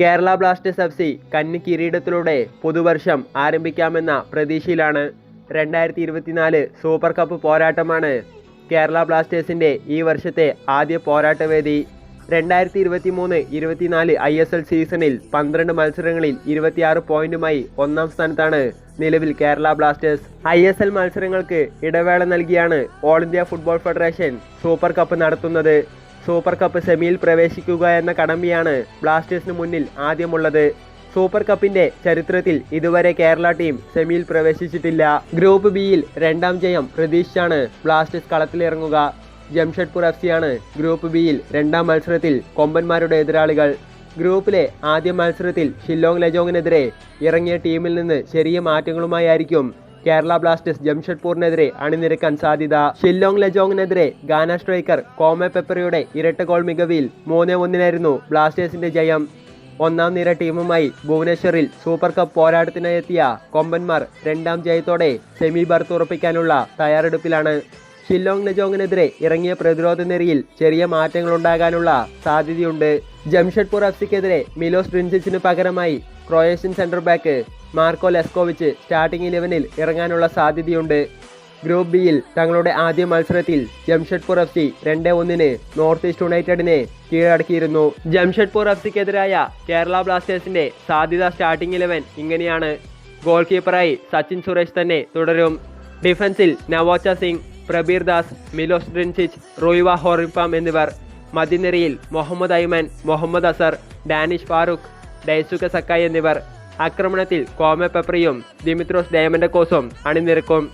Kerala Blasters F C കന്നി കിരീടത്തിലൂടെ പുതുവർഷം ആരംഭിക്കാമെന്ന പ്രതീക്ഷയിലാണ് രണ്ടായിരത്തി ഇരുപത്തിനാല് സൂപ്പർ കപ്പ് പോരാട്ടമാണ് കേരള ബ്ലാസ്റ്റേഴ്സിന്റെ ഈ വർഷത്തെ ആദ്യ പോരാട്ടവേദി. രണ്ടായിരത്തി ഇരുപത്തി മൂന്ന് ഇരുപത്തിനാല് ഐ എസ് എൽ സീസണിൽ പന്ത്രണ്ട് മത്സരങ്ങളിൽ ഇരുപത്തിയാറ് പോയിന്റുമായി ഒന്നാം സ്ഥാനത്താണ് നിലവിൽ Kerala Blasters. I S L മത്സരങ്ങൾക്ക് ഇടവേള നൽകിയാണ് All India Football Federation Super Cup നടത്തുന്നത്. സൂപ്പർ കപ്പ് സെമിയിൽ പ്രവേശിക്കുക എന്ന കടമ്പിയാണ് ബ്ലാസ്റ്റേഴ്സിന് മുന്നിൽ ആദ്യമുള്ളത്. സൂപ്പർ കപ്പിന്റെ ചരിത്രത്തിൽ ഇതുവരെ കേരള ടീം സെമിയിൽ പ്രവേശിച്ചിട്ടില്ല. ഗ്രൂപ്പ് ബിയിൽ രണ്ടാം ജയം പ്രതീക്ഷിച്ചാണ് ബ്ലാസ്റ്റേഴ്സ് കളത്തിലിറങ്ങുക. ജംഷഡ്പൂർ എഫ് സിയാണ് ഗ്രൂപ്പ് ബിയിൽ രണ്ടാം മത്സരത്തിൽ കൊമ്പന്മാരുടെ എതിരാളികൾ. ഗ്രൂപ്പിലെ ആദ്യ മത്സരത്തിൽ ഷില്ലോങ് ലജോങ്ങിനെതിരെ ഇറങ്ങിയ ടീമിൽ നിന്ന് ചെറിയ മാറ്റങ്ങളുമായിരിക്കും കേരള ബ്ലാസ്റ്റേഴ്സ് ജംഷഡ്പൂരിനെതിരെ അണിനിരക്കാൻ സാധ്യത. ഷില്ലോങ് ലജോങ്ങിനെതിരെ ഗാന സ്ട്രൈക്കർ കോമ പെപ്പറയുടെ ഇരട്ട ഗോൾ മികവിൽ മൂന്ന് ഒന്നിനായിരുന്നു ബ്ലാസ്റ്റേഴ്സിന്റെ ജയം. ഒന്നാം നിര ടീമുമായി ഭുവനേശ്വറിൽ സൂപ്പർ കപ്പ് പോരാട്ടത്തിനായി എത്തിയ കൊമ്പന്മാർ രണ്ടാം ജയത്തോടെ സെമി ബർത്ത് ഉറപ്പിക്കാനുള്ള തയ്യാറെടുപ്പിലാണ്. ഷില്ലോങ് ലജോങ്ങിനെതിരെ ഇറങ്ങിയ പ്രതിരോധ നിരയിൽ ചെറിയ മാറ്റങ്ങളുണ്ടാകാനുള്ള സാധ്യതയുണ്ട്. ജംഷഡ്പൂർ എഫ് സിക്കെതിരെ മിലോസ് ഡ്രിൻസിന് പകരമായി Croatian centre back Marko Leskovic starting ഇലവനിൽ ഇറങ്ങാനുള്ള സാധ്യതയുണ്ട്. ഗ്രൂപ്പ് ബിയിൽ തങ്ങളുടെ ആദ്യ മത്സരത്തിൽ ജംഷഡ്പൂർ എഫ് സി രണ്ട് ഒന്നിന് നോർത്ത് ഈസ്റ്റ് യുണൈറ്റഡിനെ കീഴടക്കിയിരുന്നു. ജംഷഡ്പൂർ എഫ് സിക്കെതിരായ കേരള ബ്ലാസ്റ്റേഴ്സിന്റെ സാധ്യത സ്റ്റാർട്ടിംഗ് ഇലവൻ ഇങ്ങനെയാണ്. ഗോൾ കീപ്പറായി സച്ചിൻ സുരേഷ് തന്നെ തുടരും. ഡിഫൻസിൽ നവോച്ച സിംഗ് പ്രബീർ ദാസ് മിലോസ് ഡ്രിൻസിച്ച് റോയിവ ഹോറിഫാം എന്നിവർ. മതിനിരയിൽ മുഹമ്മദ് ഐമൻ മുഹമ്മദ് അസർ ഡാനിഷ് ഫാറൂഖ് ഡൈസുക സക്കായ് എന്നിവർ. ആക്രമണത്തിൽ കോമെ പെപ്രിയും ദിമിത്രോസ് ഡയമൻഡക്കോസും അണിനിരക്കും.